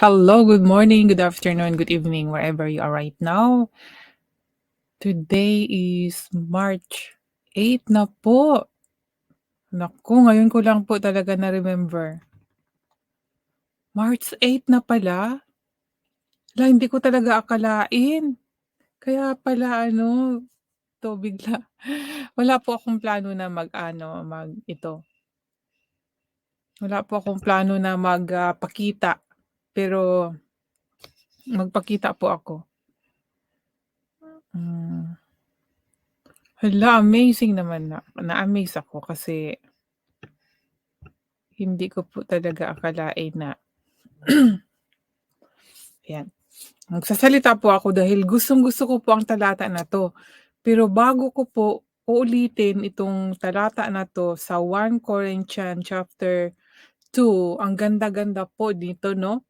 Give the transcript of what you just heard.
Hello, good morning, good afternoon, good evening, wherever you are right now. Today is March 8 na po. Naku, ngayon ko lang po talaga na-remember. March 8 na pala? Hala, hindi ko talaga akalain. Kaya pala ano, 'to bigla wala po akong plano na mag-ano, mag ito wala po akong plano na mag, ah, pakita. Pero magpakita po ako. Hmm. Hala, amazing naman na na-amaze ako kasi hindi ko po talaga akalain na Ayan. Magsasalita po ako dahil gustong-gusto ko po ang talata na 'to. Pero bago ko po uulitin itong talata na 'to sa 1 Corinthians chapter 2, ang ganda-ganda po dito 'no.